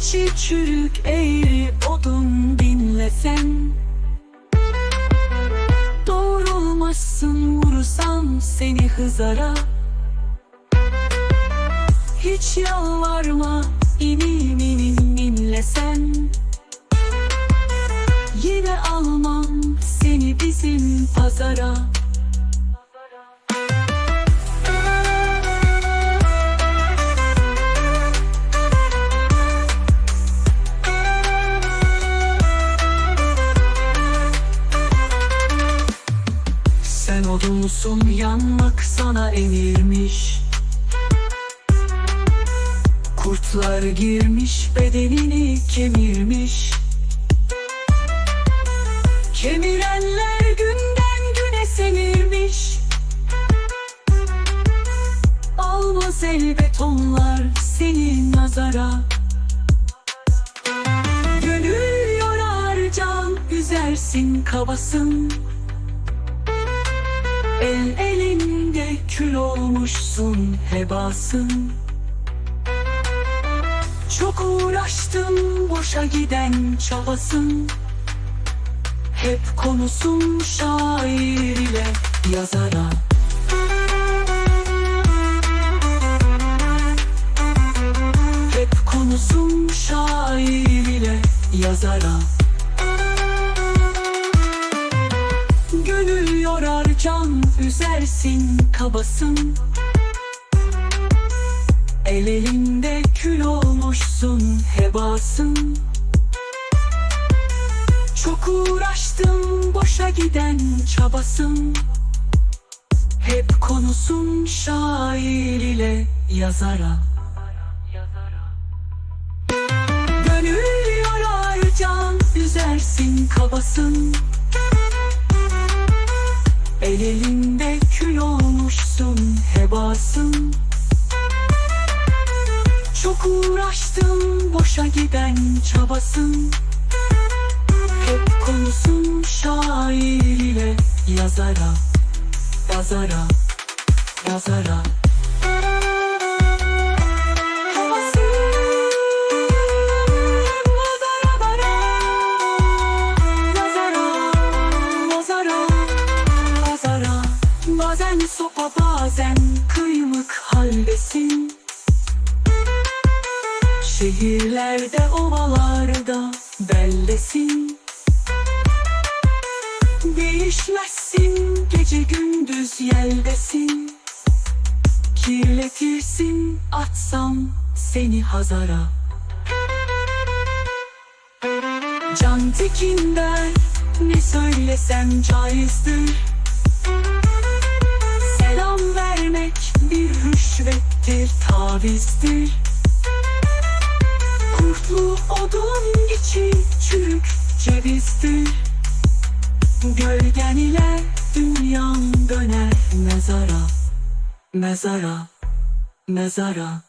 çürük eğri odun dinlesen. Doğrulmazsın vurursam seni hızara. Hiç yalvarma inim inim inlesen. Yine almam seni bizim pazara Sen odunsun yanmak sana emirmiş. Kurtlar girmiş bedenini kemirmiş. Kemirenler günden güne semirmiş. Almaz elbet onlar seni nazara. Gönül yorar can üzersin kabasın El elinde kül olmuşsun hebasın. Çok uğraştın boşa giden çabasın. Hep konusun şair ile yazara. Hep konusun şair ile yazara can üzersin kabasın. El elinde kül olmuşsun hebasın. Çok uğraştım boşa giden çabasın. Hep konusun şair ile yazara. Gönül yorar can üzersin kabasın. El elinde hebasın Çok uğraştım boşa giden çabasın. Hep konusun şair ile yazara Yazara Yazara Bazen sopa bazen kıymık haldesin. Şehirlerde ovalarda bellesin. Değişmezsin gece gündüz yeldesin. Kirletirsin atsam seni hazara. Can tekinden ne söylesem caizdir tavizdir Kurtlu odun içi çürük cevizdir. Gölgen ile dünyam döner mezara Mezara, mezara